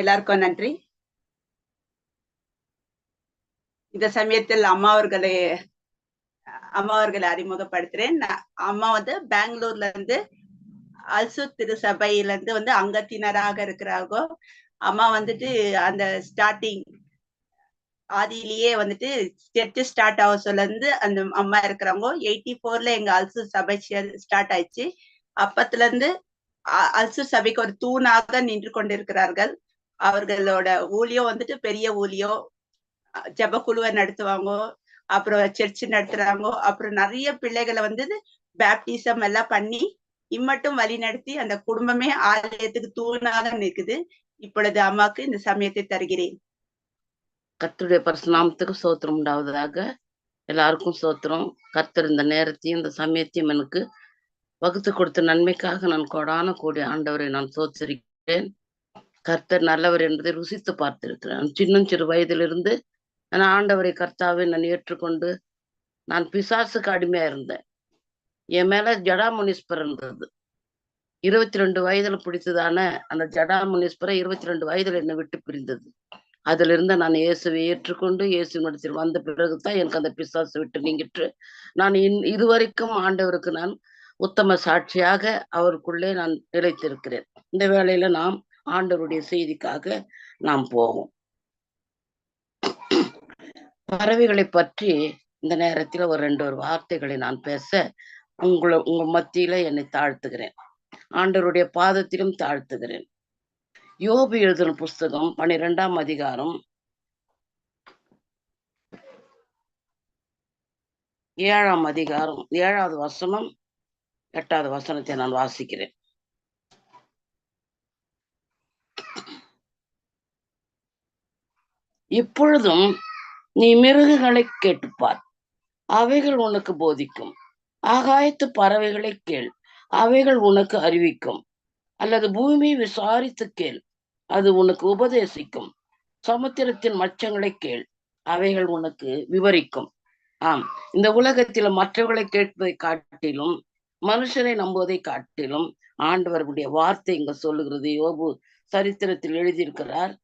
எல்லாருக்கும் நன்றி. இந்த சமயத்தில் அம்மா அவர்களை அம்மா அவர்களை அறிமுகப்படுத்துறேன். நான் அம்மா வந்து பெங்களூர்ல இருந்து அல்சு திருசபையில இருந்து வந்து அங்கத்தினராக இருக்கிறாங்க. அம்மா வந்துட்டு அந்த ஸ்டார்டிங் ஆதியிலேயே வந்துட்டு சர்ச்சு ஸ்டார்ட் ஆக சொல்ல இருந்து அந்த அம்மா இருக்கிறவங்க எயிட்டி ஃபோர்ல எங்க அல்சு சபை ஸ்டார்ட் ஆயிடுச்சு. அப்பத்துல இருந்து அல்சு சபைக்கு ஒரு தூணாக நின்று கொண்டிருக்கிறார்கள். அவர்களோட ஊழியம் வந்துட்டு பெரிய ஊழியம் ஜப குழுவை நடத்துவாங்க அப்புறம் சர்ச் நடத்துறாங்க அப்புறம் நிறைய பிள்ளைகளை வந்து பேப்டிசம் எல்லாம் பண்ணி இம்மட்டும் வழி நடத்தி அந்த குடும்பமே ஆலயத்துக்கு தூணாக நிற்குது. இப்பொழுது அம்மாக்கு இந்த சமயத்தை தருகிறேன். கத்துடைய பரசுநாமத்துக்கு சோத்திரம் உண்டாவதாக. எல்லாருக்கும் சோத்திரம். கர்த்தர் இந்த நேரத்தையும் இந்த சமயத்தையும் எனக்கு வகுத்து கொடுத்த நன்மைக்காக நான் கொடான கூடிய ஆண்டவரை நான் சோத்திருக்கிறேன். கர்த்தர் நல்லவர் என்பதை ருசித்து பார்த்திருக்கிறேன் சின்னஞ்சிறு வயதிலிருந்து நான் ஆண்டவரை கர்த்தாவை நான் ஏற்றுக்கொண்டு நான் பிசாசுக்கு அடிமையா இருந்தேன். என் மேல ஜடாமுனீஸ்வரர் இருந்தது. இருபத்தி ரெண்டு வயதுல பிடித்ததான அந்த ஜடாமுனீஸ்வரை இருபத்தி ரெண்டு வயதுல என்னை விட்டு பிரிந்தது. அதுல இருந்து நான் இயேசுவை ஏற்றுக்கொண்டு இயேசு நடத்தில் வந்த பிறகுதான் எனக்கு அந்த பிசாசு விட்டு நீங்கிட்டு நான் இன் இதுவரைக்கும் ஆண்டவருக்கு நான் உத்தம சாட்சியாக அவருக்குள்ளே நான் நிலைத்திருக்கிறேன். இந்த வேளையில நாம் ஆண்டவருடைய செய்திக்காக நாம் போவோம். பறவைகளை பற்றி இந்த நேரத்தில் ஒரு ரெண்டு ஒரு வார்த்தைகளை நான் பேச உங்களை உங்க மத்தியில என்னை தாழ்த்துகிறேன். ஆண்டவருடைய பாதத்திலும் தாழ்த்துகிறேன். யோபு எழுதின புஸ்தகம் பனிரெண்டாம் அதிகாரம் ஏழாம் அதிகாரம் ஏழாவது வசனம் எட்டாவது வசனத்தை நான் வாசிக்கிறேன். இப்பொழுதும் நீ மிருகங்களை கேட்டுப்பார். அவைகள் உனக்கு போதிக்கும். ஆகாயத்து பறவைகளை கேள். அவைகள் உனக்கு அறிவிக்கும். அல்லது பூமி விசாரித்து கேள். அது உனக்கு உபதேசிக்கும். சமுத்திரத்தின் மச்சங்களை கேள். அவைகள் உனக்கு விவரிக்கும். ஆம் இந்த உலகத்தில மற்றவர்களை கேட்பதை காட்டிலும் மனுஷரை நம்புவதை காட்டிலும் ஆண்டவர்களுடைய வார்த்தை இங்க சொல்லுகிறது. யோபு சரித்திரத்தில் எழுதியிருக்கிறார்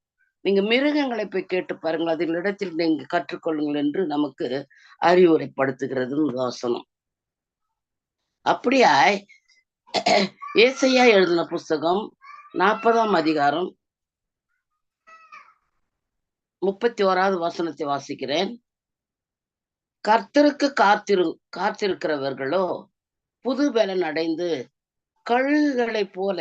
நீங்க மிருகங்களை போய் கேட்டு பாருங்கள். அதில் இடத்தில் நீங்க கற்றுக்கொள்ளுங்கள் என்று நமக்கு அறிவுரைப்படுத்துகிறது வாசனம். அப்படியாய் ஏசையா எழுதின புஸ்தகம் நாற்பதாம் அதிகாரம் முப்பத்தி ஓராவது வசனத்தை வாசிக்கிறேன். கர்த்தருக்கு காத்திரு காத்திருக்கிறவர்களோ புது பலன் அடைந்து கழுகுகளைப் போல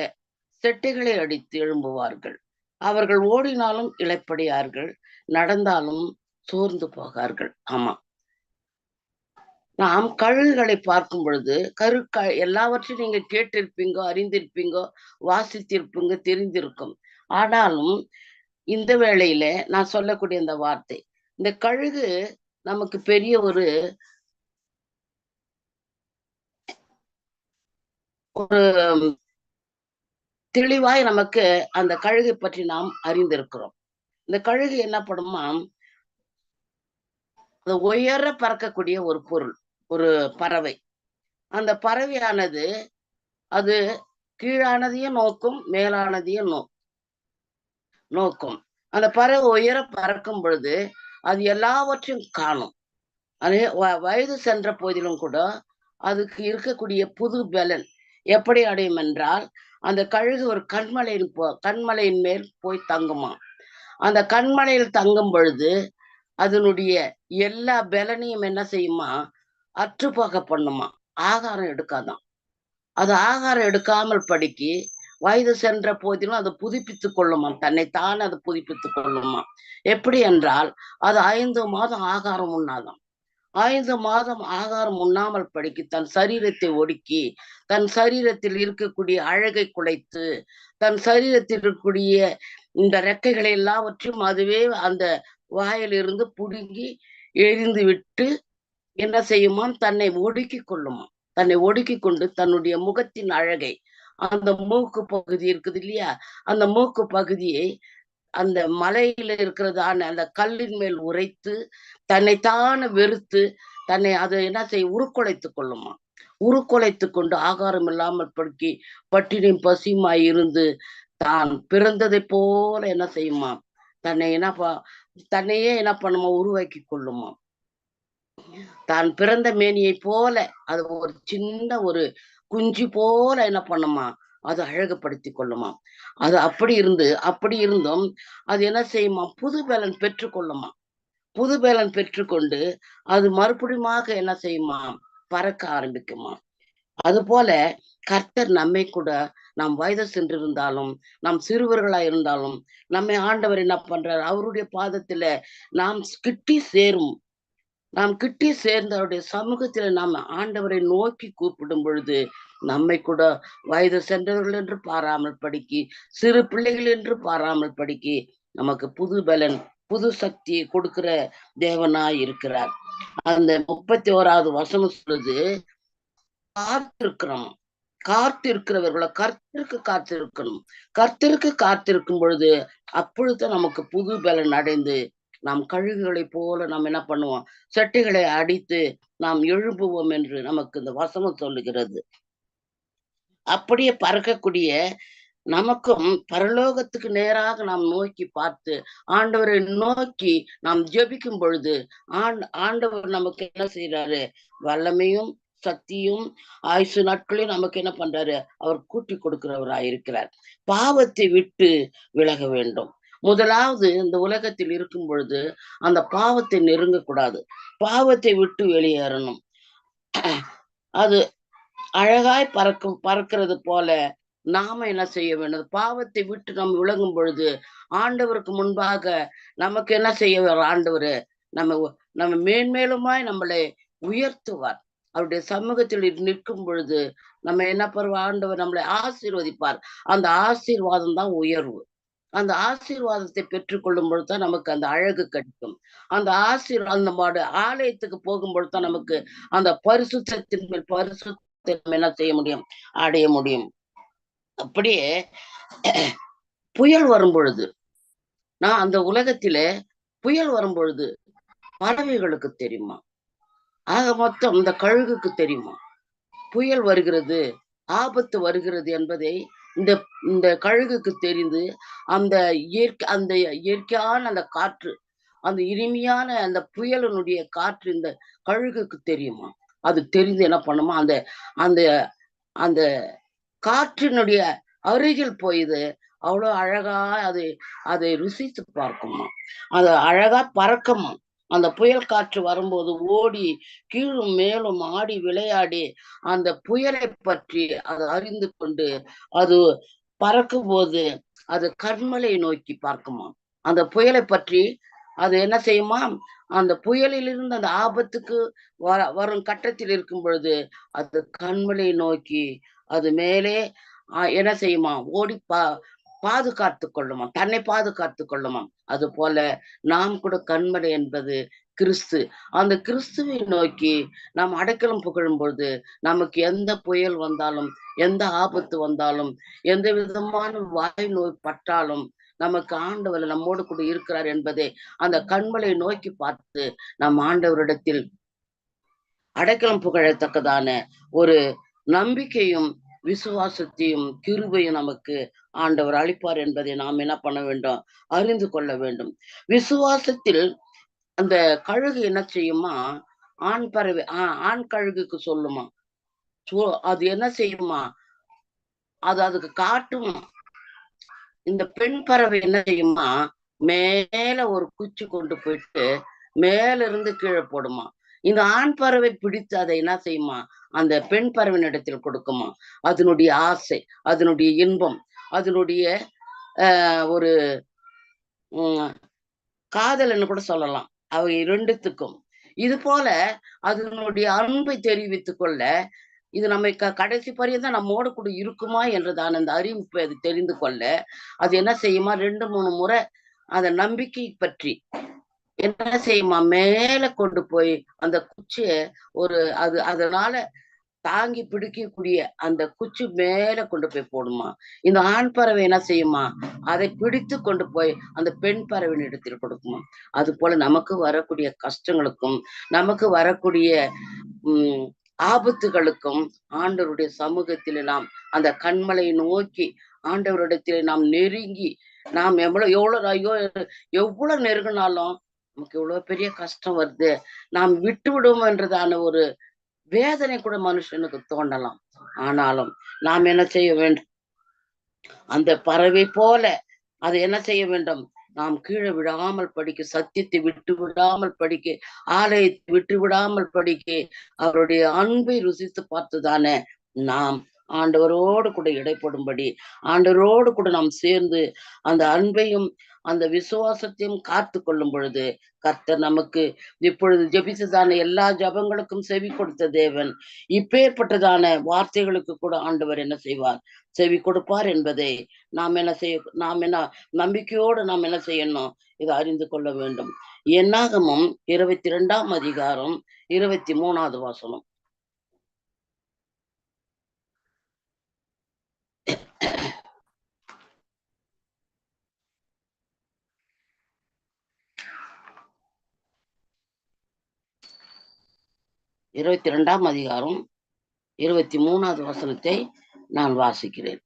செட்டைகளை அடித்து எழும்புவார்கள். அவர்கள் ஓடினாலும் இழைப்படையார்கள் நடந்தாலும் சோர்ந்து போகார்கள். ஆமா. நாம் கழுகுகளை பார்க்கும் பொழுது கருக்க எல்லாவற்றையும் நீங்க கேட்டிருப்பீங்கோ அறிந்திருப்பீங்கோ வாசித்திருப்பீங்க தெரிந்திருக்கும். ஆனாலும் இந்த வேளையில நான் சொல்லக்கூடிய இந்த வார்த்தை இந்த கழுகு நமக்கு பெரிய ஒரு ஒரு தெளிவாய் நமக்கு அந்த கழுகை பற்றி நாம் அறிந்திருக்கிறோம். இந்த கழுகு என்ன பண்ணுமா அந்த உயர பறக்கக்கூடிய ஒரு பொருள் ஒரு பறவை. அந்த பறவையானது அது கீழானதையும் நோக்கும் மேலானதையும் நோ நோக்கும். அந்த பறவை உயர பறக்கும் பொழுது அது எல்லாவற்றையும் காணும். அது வயது சென்ற போதிலும் கூட அதுக்கு இருக்கக்கூடிய புது பலன் எப்படி அடையும் என்றால் அந்த கழுகு ஒரு கண்மலையின் போ கண்மலையின் மேல் போய் தங்குமா அந்த கண்மலையில் தங்கும் பொழுது அதனுடைய எல்லா பலனையும் என்ன செய்யுமா? அற்றுப்போக பண்ணுமா? ஆகாரம் எடுக்காதான் அது ஆகாரம் எடுக்காமல் படிக்கி வயது சென்ற போதிலும் அதை புதுப்பித்து கொள்ளுமா தன்னைத்தான் அதை புதுப்பித்து கொள்ளுமா எப்படி என்றால் அது ஐந்து மாதம் ஆகாரம் உண்ணாதான் ஐந்து மாதம் ஆகாரம் உண்ணாமல் படிக்கி தன் சரீரத்தை ஒடுக்கி தன் சரீரத்தில் இருக்கக்கூடிய அழகை குலைத்து தன் சரீரத்தில் இருக்கக்கூடிய இந்த ரெக்கைகளை எல்லாவற்றையும் அதுவே அந்த வாயிலிருந்து புடுங்கி எரிந்து விட்டு என்ன செய்யுமாம்? தன்னை ஒடுக்கி கொள்ளுமா தன்னை ஒடுக்கி கொண்டு தன்னுடைய முகத்தின் அழகை அந்த மூக்கு பகுதி இருக்குது இல்லையா? அந்த மூக்கு பகுதியை அந்த மலையில இருக்கிறதான அந்த கல்லின் மேல் உரைத்து தன்னைத்தான வெறுத்து தன்னை அதை என்ன செய்ய உருக்குலைத்து கொள்ளுமா? உருக்குலைத்து கொண்டு ஆகாரம் இல்லாமல் படுக்கி பட்டினியும் பசியுமாய் இருந்து தான் பிறந்ததை போல என்ன செய்யுமா? தன்னை என்ன ப- தன்னையே என்ன பண்ணுமா? உருவாக்கி கொள்ளுமா? தான் பிறந்த மேனியை போல அது ஒரு சின்ன ஒரு குஞ்சு போல என்ன பண்ணுமா? அது அழகுபடுத்தி கொள்ளுமாம். அது அப்படி இருந்து அப்படி இருந்தும் அது என்ன செய்யுமா புது பலன் பெற்றுக்கொள்ளுமா புது பலன் பெற்றுக்கொண்டு அது மறுபடியுமாக என்ன செய்யுமா பறக்க ஆரம்பிக்குமா அது போல கர்த்தர் நம்மை கூட நாம் வயது சென்றிருந்தாலும் நாம் சிறுவர்களா இருந்தாலும் நம்மை ஆண்டவர் என்ன பண்றார்? அவருடைய பாதத்துல நாம் கிட்டி சேரும் நாம் கிட்டி சேர்ந்தவருடைய சமூகத்துல நாம் ஆண்டவரை நோக்கி கூப்பிடும் பொழுது நம்மை கூட வயது சென்றவர்கள் என்று பாராமல் படிக்கி சிறு பிள்ளைகள் என்று பாராமல் படிக்கி நமக்கு புது பலன் புது சக்தியை கொடுக்கிற தேவனாய் இருக்கிறார். அந்த முப்பத்தி ஓராவது வசனம் சொல்லுது காத்திருக்கிறோம். காத்திருக்கிறவர்களை கர்த்தருக்கு காத்திருக்கணும். கர்த்தருக்கு காத்திருக்கும் பொழுது அப்பொழுது நமக்கு புது பலன் அடைந்து நாம் கழுகுகளைப் போல நாம் என்ன பண்ணுவோம்? செட்டைகளை அடித்து நாம் எழும்புவோம் என்று நமக்கு இந்த வசனம் சொல்லுகிறது. அப்படியே பறக்கக்கூடிய நமக்கும் பரலோகத்துக்கு நேராக நாம் நோக்கி பார்த்து ஆண்டவரை நோக்கி நாம் ஜெபிக்கும் பொழுது ஆண்டவர் நமக்கு என்ன செய்யறாரு வல்லமையும் சக்தியும் ஆயுசு நாட்களையும் நமக்கு என்ன பண்றாரு? அவர் கூட்டி கொடுக்கிறவராய் இருக்கிறார் பாவத்தை விட்டு விலக வேண்டும். முதலாவது இந்த உலகத்தில் இருக்கும் பொழுது அந்த பாவத்தை நெருங்கக்கூடாது. பாவத்தை விட்டு வெளியேறணும். அது அழகாய் பறக்கும் பறக்கிறது போல நாம என்ன செய்ய வேண்டும்? பாவத்தை விட்டு நம்ம விலகும் பொழுது ஆண்டவருக்கு முன்பாக நமக்கு என்ன செய்ய வரும் ஆண்டவர் நம்ம நம்ம மேன்மேலுமாய் நம்மளை உயர்த்துவார். அவருடைய சமூகத்தில் நிற்கும் பொழுது நம்ம என்ன பண்ணுவோம் ஆண்டவர் நம்மளை ஆசீர்வதிப்பார். அந்த ஆசீர்வாதம் தான் உயர்வு. அந்த ஆசீர்வாதத்தை பெற்றுக்கொள்ளும் பொழுது தான் நமக்கு அந்த அழகு கிடைக்கும். அந்த ஆசீர் அந்த மாடு ஆலயத்துக்கு போகும் பொழுது தான் நமக்கு அந்த பரிசுத்தத்தின் மேல் பரிசுத்தை என்ன செய்ய முடியும்? அடைய முடியும். அப்படியே புயல் வரும் பொழுது நான் அந்த உலகத்திலே புயல் வரும் பொழுது பறவைகளுக்கு தெரியுமா? ஆக மொத்தம் இந்த கழுகுக்கு தெரியுமா? புயல் வருகிறது ஆபத்து வருகிறது என்பதை இந்த இந்த கழுகுக்கு தெரிந்து அந்த இயற்கை அந்த இயற்கையான அந்த காற்று அந்த இனிமையான அந்த புயலனுடைய காற்று இந்த கழுகுக்கு தெரியுமா? அது தெரிந்து என்ன பண்ணுமா? அந்த அந்த அந்த காற்றினுடைய அருகில் போயுது. அவ்வளோ அழகா அது அதை ருசித்து பார்க்குமா? அது அழகா பறக்குமா? அந்த புயல் காற்று வரும்போது ஓடி கீழும் மேலும் ஆடி விளையாடி அந்த புயலை பற்றி அது அறிந்து கொண்டு அது பறக்கும் போது அது கண்மலை நோக்கி பார்க்குமா? அந்த புயலை பற்றி அது என்ன செய்யுமா? அந்த புயலிலிருந்து அந்த ஆபத்துக்கு வர வரும் கட்டத்தில் இருக்கும் பொழுது அது கண்மலை நோக்கி அது மேலே என்ன செய்யுமா? ஓடி பா பாதுகாத்து கொள்ளுமாம். தன்னை பாதுகாத்து கொள்ளுமாம். அது போல நாம் கூட கண்மலை என்பது கிறிஸ்து. அந்த கிறிஸ்துவை நோக்கி நாம் அடைக்கலம் புகழும் பொழுது நமக்கு எந்த புயல் வந்தாலும் எந்த ஆபத்து வந்தாலும் எந்த விதமான வாய் நோய் பட்டாலும் நமக்கு ஆண்டவர் நம்மோடு கூட இருக்கிறார் என்பதை அந்த கண்மலை நோக்கி பார்த்து நம் ஆண்டவரிடத்தில் அடைக்கலம் புகழத்தக்கதான ஒரு நம்பிக்கையும் விசுவாசத்தையும் கிருபையும் நமக்கு ஆண்டவர் அளிப்பார் என்பதை நாம் என்ன பண்ண வேண்டும்? அறிந்து கொள்ள வேண்டும். விசுவாசத்தில் அந்த கழுகு என்ன செய்யுமா? ஆண் பறவை ஆஹ் ஆண் கழுகுக்கு சொல்லுமா? அது என்ன செய்யுமா? அது அதுக்கு காட்டும். இந்த பெண் பறவை என்ன செய்யுமா? மேல ஒரு குச்சி கொண்டு போயிட்டு மேல இருந்து கீழே போடுமா. இந்த ஆண் பறவை பிடித்து அதை என்ன செய்யுமா? அந்த பெண் பறவையின் கொடுக்குமா? அதனுடைய ஆசை அதனுடைய இன்பம் அதனுடைய ஆஹ் ஒரு உம் காதல்னு கூட சொல்லலாம். அவை இரண்டுத்துக்கும். இது போல அதனுடைய அன்பை தெரிவித்துக் கொள்ள இது நம்ம க- கடைசி பரியந்த நம்மோடு கூட இருக்குமா என்றதான அந்த அறிவிப்பை அது தெரிந்து கொள்ள அது என்ன செய்யுமா? ரெண்டு மூணு முறை அந்த நம்பிக்கை பற்றி என்ன செய்யுமா? மேல கொண்டு போய் அந்த குச்சிய ஒரு அது அதனால தாங்கி பிடிக்கக்கூடிய அந்த குச்சி மேல கொண்டு போய் போடுமா. இந்த ஆண் பறவை என்ன செய்யுமா? அதை பிடித்து கொண்டு போய் அந்த பெண் பறவையின் இடத்தில் கொடுக்குமா. அது போல நமக்கு வரக்கூடிய கஷ்டங்களுக்கும் நமக்கு வரக்கூடிய உம் ஆபத்துகளுக்கும் ஆண்டவருடைய சமூகத்தில் நாம் அந்த கண்மலை நோக்கி ஆண்டவரிடத்தில் நாம் நெருங்கி நாம் எவ்வளவு எவ்வளவு ஐயோ எவ்வளவு நெருங்கினாலும் நமக்கு எவ்வளவு பெரிய கஷ்டம் வருது. நாம் விட்டு விடுவோம்ன்றதான ஒரு வேதனை கூட மனுஷனுக்கு தோண்டலாம். ஆனாலும் நாம் என்ன செய்ய வேண்டும்? அந்த பறவை போல அது என்ன செய்ய வேண்டும்? நாம் கீழே விடாமல் படிக்க சத்தியத்தை விட்டு விடாமல் படிக்க ஆலயத்தை விட்டு விடாமல் படிக்க அவருடைய அன்பை ருசித்து பார்த்துதானே நாம் ஆண்டவரோடு கூட இடைப்படும்படி ஆண்டவரோடு கூட நாம் சேர்ந்து அந்த அன்பையும் அந்த விசுவாசத்தையும் காத்து கொள்ளும் பொழுது கர்த்தர் நமக்கு இப்பொழுது ஜபித்ததான எல்லா ஜபங்களுக்கும் செவி கொடுத்த தேவன். இப்பேற்பட்டதான வார்த்தைகளுக்கு கூட ஆண்டவர் என்ன செய்வார்? செவி கொடுப்பார் என்பதை நாம் என்ன செய்ய நாம் என்ன நம்பிக்கையோடு நாம் என்ன செய்யணும்? இதை அறிந்து கொள்ள வேண்டும். என்னாகமும் இருபத்தி இரண்டாம் அதிகாரம் இருபத்தி மூணாவது வாசனம். இருபத்தி ரெண்டாம் அதிகாரம் இருபத்தி மூணாவது வசனத்தை நான் வாசிக்கிறேன்.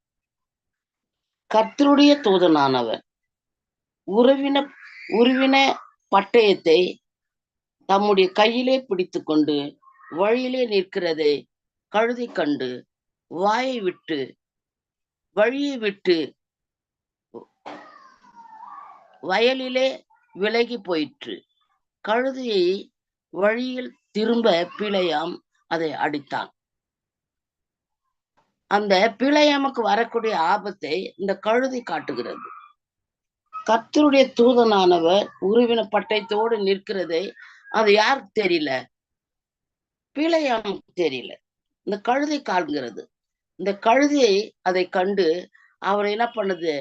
கர்த்தருடைய தூதனானவர் உறவின உருவின பட்டயத்தை தம்முடைய கையிலே பிடித்து கொண்டு வழியிலே நிற்கிறதை கழுதி கண்டு வாயை விட்டு வழியை விட்டு வயலிலே விலகி போயிற்று. கழுதியை வழியில் திரும்ப பிழையாம் அதை அடித்தான். அந்த பிழையாமுக்கு வரக்கூடிய ஆபத்தை இந்த கழுதி காட்டுகிறது. கத்தருடைய தூதனானவர் உருவின பட்டயத்தோடு நிற்கிறதை அது யாருக்கு தெரியல? பிழையாமுக்கு தெரியல. இந்த கழுதை காண்கிறது. இந்த கழுதியை அதை கண்டு அவர் என்ன பண்ணுது?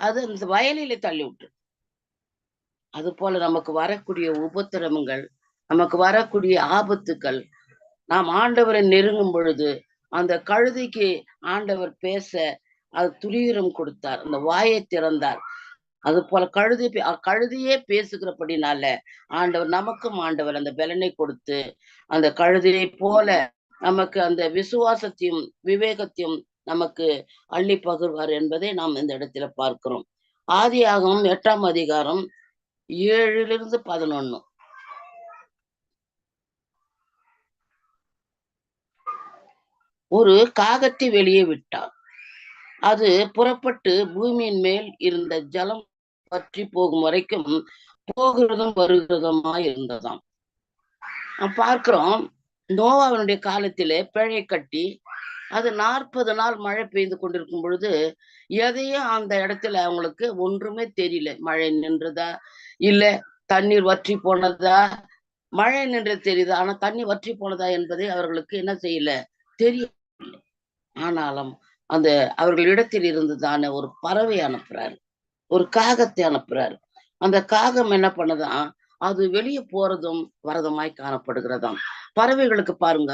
அது அந்த வயலிலே தள்ளி விட்டு அது போல நமக்கு வரக்கூடிய உபத்திரவங்கள் நமக்கு வரக்கூடிய ஆபத்துக்கள். நாம் ஆண்டவரை நெருங்கும் பொழுது அந்த கழுதைக்கு ஆண்டவர் பேச அது துளிரம் கொடுத்தார். அந்த வாயை திறந்தார். அது போல கழுதி பே- அ- பேசுகிறபடினால ஆண்டவர் நமக்கும் ஆண்டவர் அந்த பலனை கொடுத்து அந்த கழுதியை போல நமக்கு அந்த விசுவாசத்தையும் விவேகத்தையும் நமக்கு அள்ளி பகிர்வார் என்பதை நாம் இந்த இடத்துல பார்க்கிறோம். ஆதியாகவும் எட்டாம் அதிகாரம் ஏழிலிருந்து பதினொன்னு. ஒரு காகத்தை வெளியே விட்டார். அது புறப்பட்டு பூமியின் மேல் இருந்த ஜலம் பற்றி போகும் வரைக்கும் போகிறதும் வருகிறதுமா இருந்ததாம். பார்க்கிறோம் நோவாவினுடைய காலத்திலே பிழை கட்டி அது நாற்பது நாள் மழை பெய்து கொண்டிருக்கும் பொழுது எதையும் அந்த இடத்துல அவங்களுக்கு ஒன்றுமே தெரியல. மழை நின்றதா? இல்ல தண்ணீர் வற்றி போனதா? மழை நின்றது தெரியுது ஆனா தண்ணி வற்றி போனதா என்பதை அவர்களுக்கு என்ன செய்யல? தெரிய ஆனாலும் அந்த அவர்கள் இடத்தில் இருந்ததான ஒரு பறவை அனுப்புறாரு. ஒரு காகத்தை அனுப்புறாரு. அந்த காகம் என்ன பண்ணுதான் அது வெளியே போறதும் வரதுமாய் காணப்படுகிறதாம். பறவைகளுக்கு பாருங்க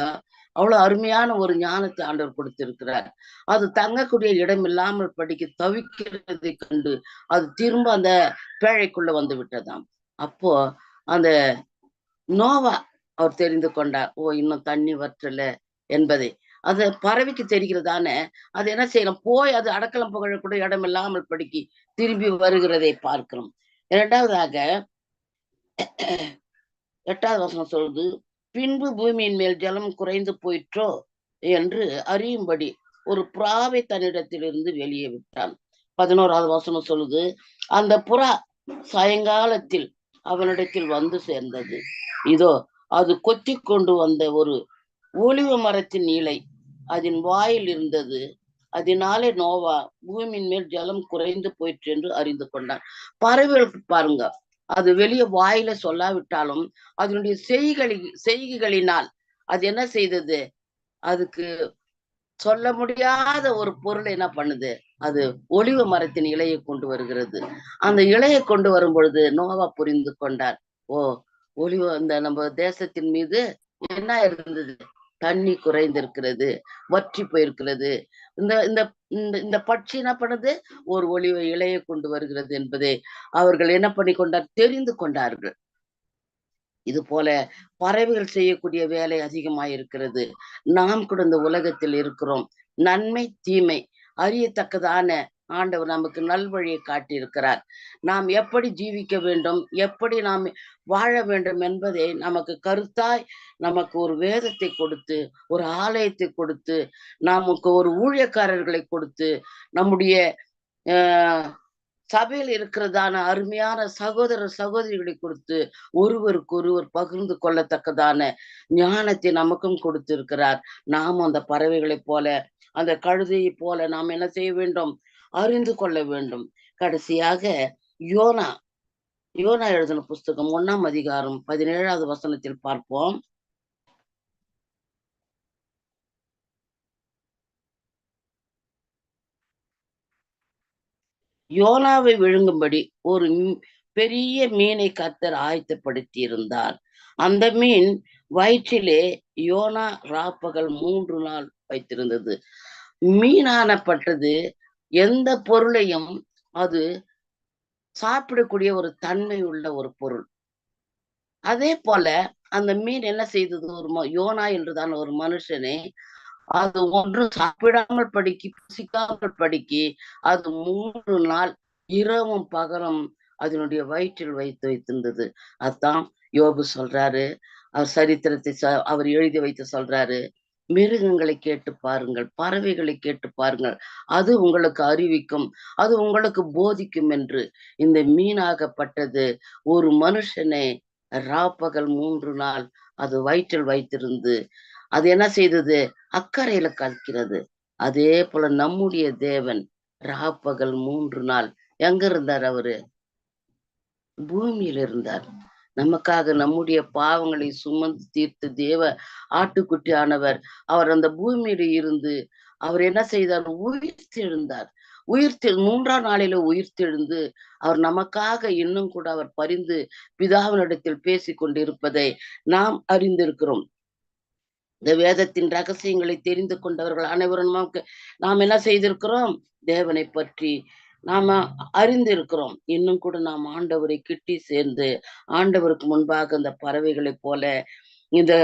அவ்வளவு அருமையான ஒரு ஞானத்தை ஆண்டவர் கொடுத்திருக்கிறார். அது தங்கக்கூடிய இடம் இல்லாமல் படிக்க தவிக்கிறதை கண்டு அது திரும்ப அந்த பேழைக்குள்ள வந்து விட்டதாம். அப்போ அந்த நோவா அவர் தெரிந்து கொண்டார் ஓ இன்னும் தண்ணி வற்றல என்பதை. அது பறவைக்கு தெரிகிறதானே அது என்ன செய்யலாம்? போய் அது அடக்கலம் புகழக்கூட இடம் இல்லாமல் படிக்கி திரும்பி வருகிறதை பார்க்கிறோம். இரண்டாவதாக எட்டாவது வசனம் சொல்றது பின்பு பூமியின் மேல் ஜலம் குறைந்து போயிற்றோ என்று அறியும்படி ஒரு புறாவை தன்னிடத்திலிருந்து வெளியே விட்டான். பதினோராவது வசனம் சொல்லுது அந்த புறா சாயங்காலத்தில் அவனிடத்தில் வந்து சேர்ந்தது. இதோ அது கொத்தி கொண்டு வந்த ஒரு ஒளிவு மரத்தின் இலை. அதன் வாயில் இருந்தது. அதனாலே நோவா பூமியின் மேல் ஜலம் குறைந்து போயிற்று என்று அறிந்து கொண்டான். பறவைகளுக்கு பாருங்க அது வெளியே வாயில சொல்லாவிட்டாலும் அதனுடைய செய்களி செய்கைகளினால் அது என்ன செய்தது? அதுக்கு சொல்ல முடியாத ஒரு பொருளை என்ன பண்ணுது? அது ஒளிவ மரத்தின் இலையை கொண்டு வருகிறது. அந்த இலையை கொண்டு வரும் பொழுது நோவா புரிந்து கொண்டார். ஓ ஒளிவ அந்த நம்ம தேசத்தின் மீது என்ன இருந்தது? தண்ணி குறைந்திருக்கிறது வற்றி போயிருக்கிறது. இந்த இந்த இந்த இந்த பட்சி என்ன பண்ணுது? ஒரு ஒளிவை இலையை கொண்டு வருகிறது என்பதை அவர்கள் என்ன பண்ணி கொண்டார் தெரிந்து கொண்டார்கள். இது போல பறவைகள் செய்யக்கூடிய வேலை அதிகமாயிருக்கிறது. நாம் கூட இந்த உலகத்தில் இருக்கிறோம். நன்மை தீமை அறியத்தக்கதான ஆண்டவர் நமக்கு நல்வழியை காட்டியிருக்கிறார். நாம் எப்படி ஜீவிக்க வேண்டும்? எப்படி நாம் வாழ வேண்டும் என்பதை நமக்கு கருத்தாய் நமக்கு ஒரு வேதத்தை கொடுத்து ஒரு ஆலயத்தை கொடுத்து நமக்கு ஒரு ஊழியக்காரர்களை கொடுத்து நம்முடைய சபையில் இருக்கிறதான அருமையான சகோதர சகோதரிகளை கொடுத்து ஒருவருக்கு ஒருவர் பகிர்ந்து கொள்ளத்தக்கதான ஞானத்தை நமக்கும் கொடுத்திருக்கிறார். நாம் அந்த பறவைகளைப் போல அந்த கழுதையை போல நாம் என்ன செய்ய வேண்டும்? அறிந்து கொள்ள வேண்டும். கடைசியாக யோனா யோனா எழுதின புஸ்தகம் ஒண்ணாம் அதிகாரம் பதினேழாவது வசனத்தில் பார்ப்போம். யோனாவை விழுங்கும்படி ஒரு பெரிய மீனை கர்த்தர் ஆயத்தப்படுத்தி இருந்தார் அந்த மீன் வயிற்றிலே யோனா ராப்பகல் மூன்று நாள் வைத்திருந்தது. மீனானப்பட்டது எந்த பொருளையும் அது சாப்பிடக்கூடிய ஒரு தன்மை உள்ள ஒரு பொருள். அதே போல அந்த மீன் என்ன செய்தது ஒரு யோனா என்றுதான் ஒரு மனுஷனை அது ஒன்று சாப்பிடாமல் படிக்கி புசிக்காமல் படிக்கி அது மூன்று நாள் இரவும் பகலும் அதனுடைய வயிற்றில் வைத்து வைத்திருந்தது. அதான் யோபு சொல்றாரு. அவர் சரித்திரத்தை ச- அவர் எழுதி வைத்து சொல்றாரு. மிருகங்களை கேட்டு பாருங்கள் பறவைகளை கேட்டு பாருங்கள். அது உங்களுக்கு அறிவிக்கும் அது உங்களுக்கு போதிக்கும் என்று இந்த மீனாகப்பட்டது ஒரு மனுஷனை ராப்பகல் மூன்று நாள் அது வயிற்றில் வைத்திருந்து அது என்ன செய்தது? அக்கறையில கற்கிறது. அதே போல நம்முடைய தேவன் ராப்பகல் மூன்று நாள் எங்க இருந்தார் அவரு? பூமியில் இருந்தார். நமக்காக நம்முடைய பாவங்களை சுமந்து தீர்த்து தேவ ஆட்டுக்குட்டி ஆனவர் அவர் அந்த பூமியில இருந்து அவர் என்ன செய்தார்? உயிர்த்தெழுந்தார். உயிர்த்தெ மூன்றாம் நாளில உயிர்த்தெழுந்து அவர் நமக்காக இன்னும் கூட அவர் பரிந்து பிதாவினிடத்தில் பேசிக் கொண்டிருப்பதை நாம் அறிந்திருக்கிறோம். இந்த வேதத்தின் ரகசியங்களை தெரிந்து கொண்டவர்கள் அனைவரும் நமக்கு நாம் என்ன செய்திருக்கிறோம்? தேவனை பற்றி நாம அறிந்திருக்கிறோம். இன்னும் கூட நாம் ஆண்டவரை கிட்டி சேர்ந்து ஆண்டவருக்கு முன்பாக அந்த பறவைகளைப் போல இந்த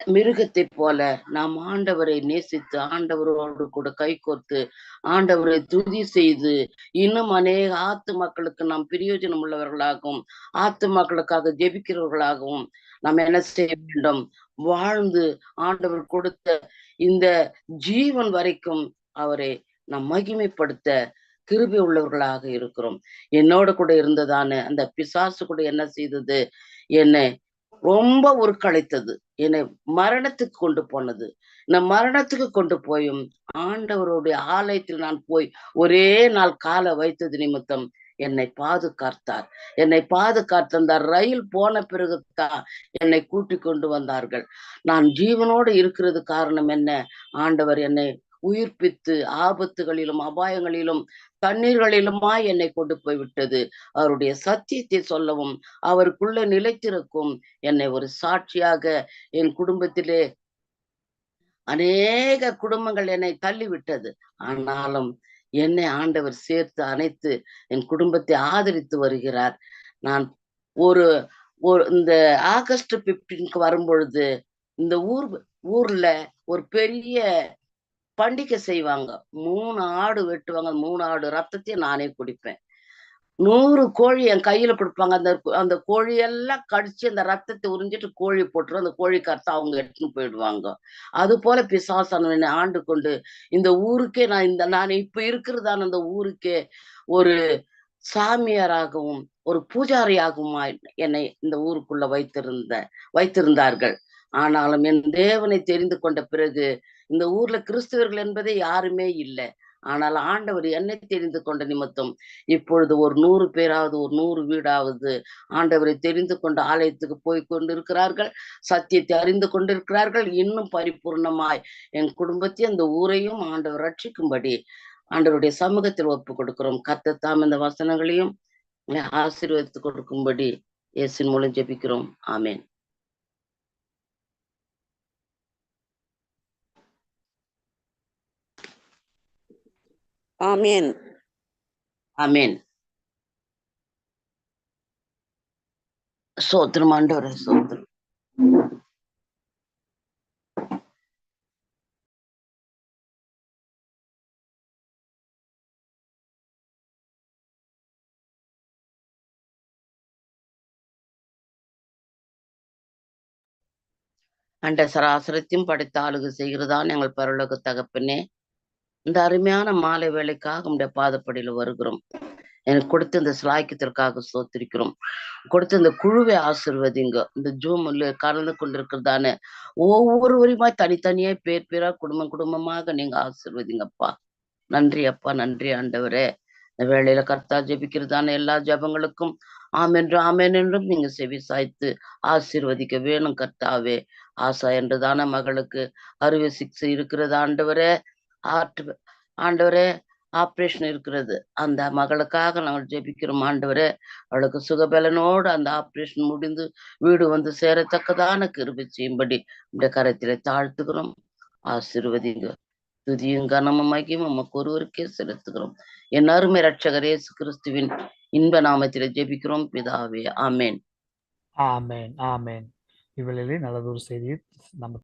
மிருகத்தைப் போல நாம் ஆண்டவரை நேசித்து ஆண்டவரோடு கூட கைகோர்த்து ஆண்டவரை துதி செய்து இன்னும் அநேக ஆத்து மக்களுக்கு நாம் பிரயோஜனம் உள்ளவர்களாகவும் ஆத்து மக்களுக்காக ஜெபிக்கிறவர்களாகவும் நாம் என்ன செய்ய வேண்டும்? வாழ்ந்து ஆண்டவர் கொடுத்த இந்த ஜீவன் வரைக்கும் அவரை நாம் மகிமைப்படுத்த கிருபி உள்ளவர்களாக இருக்கிறோம். என்னோட கூட இருந்ததான அந்த பிசாசு கூட என்ன செய்தது? என்னை ரொம்ப உருக்கழைத்தது என்னை மரணத்துக்கு கொண்டு போனது. நான் மரணத்துக்கு கொண்டு போயும் ஆண்டவருடைய ஆலயத்தில் நான் போய் ஒரே நாள் காலை வைத்தது நிமித்தம் என்னை பாதுகாத்தார். என்னை பாதுகாத்த அந்த ரயில் போன பிறகுதான் என்னை கூட்டி கொண்டு வந்தார்கள். நான் ஜீவனோடு இருக்கிறது காரணம் என்ன? ஆண்டவர் என்னை உயிர்ப்பித்து ஆபத்துகளிலும் அபாயங்களிலும் தண்ணீர்களிலுமாய் என்னை கொண்டு போய் விட்டது? அவருடைய சத்தியத்தை சொல்லவும் அவருக்குள்ள நிலைத்திருக்கும் என்னை ஒரு சாட்சியாக என் குடும்பத்திலே அநேக குடும்பங்கள் என்னை தள்ளிவிட்டது. ஆனாலும் என்னை ஆண்டவர் சேர்த்து அனைத்து என் குடும்பத்தை ஆதரித்து வருகிறார். நான் ஒரு ஒரு இந்த ஆகஸ்ட் பிப்டீன்க்கு வரும்பொழுது இந்த ஊர் ஊர்ல ஒரு பெரிய பண்டிகை செய்வாங்க. மூணு ஆடு வெட்டுவாங்க. மூணு ஆடு ரத்தத்தையும் நானே குடிப்பேன். நூறு கோழி என் கையில கொடுப்பாங்க. அந்த அந்த கோழியெல்லாம் கடிச்சு அந்த ரத்தத்தை உறிஞ்சிட்டு கோழி போட்டுரும். அந்த கோழி கருத்தை அவங்க எடுத்துன்னு போயிடுவாங்க. அது போல பிசாசான ஆண்டு கொண்டு இந்த ஊருக்கே நான் இந்த நான் இப்ப இருக்கிறதான அந்த ஊருக்கே ஒரு சாமியாராகவும் ஒரு பூஜாரியாகவும் என்னை இந்த ஊருக்குள்ள வைத்திருந்த வைத்திருந்தார்கள். ஆனாலும் என் தேவனை தெரிந்து கொண்ட பிறகு இந்த ஊர்ல கிறிஸ்துவர்கள் என்பதே யாருமே இல்லை. ஆனால் ஆண்டவர் என்னை தெரிந்து கொண்ட நிமித்தம் இப்பொழுது ஒரு நூறு பேராவது ஒரு நூறு வீடாவது ஆண்டவரை தெரிந்து கொண்ட ஆலயத்துக்கு போய் கொண்டிருக்கிறார்கள் சத்தியத்தை அறிந்து கொண்டிருக்கிறார்கள் இன்னும் பரிபூர்ணமாய் என் குடும்பத்தையும் அந்த ஊரையும் ஆண்டவர் ரட்சிக்கும்படி ஆண்டவருடைய சமூகத்தில் ஒப்பு கொடுக்கிறோம். கத்தத்தாம் இந்த வசனங்களையும் ஆசீர்வதித்து கொடுக்கும்படி இயேசின் மூலம் ஜெபிக்கிறோம். ஆமேன். ஆமேன். ஆமேன். சோத்திரம் ஆண்டவர சோத்திரம். அண்ட சராசரத்தையும் படைத்த ஆளுக செய்கிறதா எங்கள் பரலோக தகப்பனே. இந்த அருமையான மாலை வேலைக்காக உடைய பாதப்படியில் வருகிறோம். எனக்கு கொடுத்த இந்த சிலாய்க்கத்திற்காக சோத்திருக்கிறோம் கொடுத்த இந்த குழுவை ஆசிர்வதிங்க. இந்த ஜூம்ல கலந்து கொண்டிருக்கிறதான ஒவ்வொருவரையுமாய் தனித்தனியா பேர் பேரா குடும்பம் குடும்பமாக நீங்க ஆசிர்வதிங்கப்பா. நன்றி அப்பா நன்றி ஆண்டவரே. இந்த வேலையில கர்த்தா ஜெபிக்கிறதான எல்லா ஜெபங்களுக்கும் ஆமென்று ஆமேன் என்றும் நீங்க செவி சாய்த்து ஆசீர்வதிக்க வேணும் கர்த்தாவே. ஆசா என்றுதான மகளுக்கு அறுவை சிக்ஸ் இருக்கிறது ஆண்டவரே. ஆற்று ஆண்டவரே ஆப்ரேஷன் இருக்கிறது. அந்த மகளுக்காக நாங்கள் ஜெபிக்கிறோம் ஆண்டவரே. அவளுக்கு சுகபலனோடு அந்த ஆப்ரேஷன் முடிந்து வீடு வந்து சேரத்தக்கதான கிருபி செய்யும்படி இந்த கரத்திலே தாழ்த்துக்கிறோம் ஆசிர்வதிங்க. துதியும் கனமும் மகியும் உமக்கு ஒருவருக்கே செலுத்துகிறோம். என் அருமை ரட்சகர் இயேசு கிறிஸ்துவின் இன்ப நாமத்தில ஜெபிக்கிறோம். பிதாவே ஆமேன். ஆமேன் ஆமேன். இவ்வேளையிலே நல்லதொரு செய்தியை நம்ம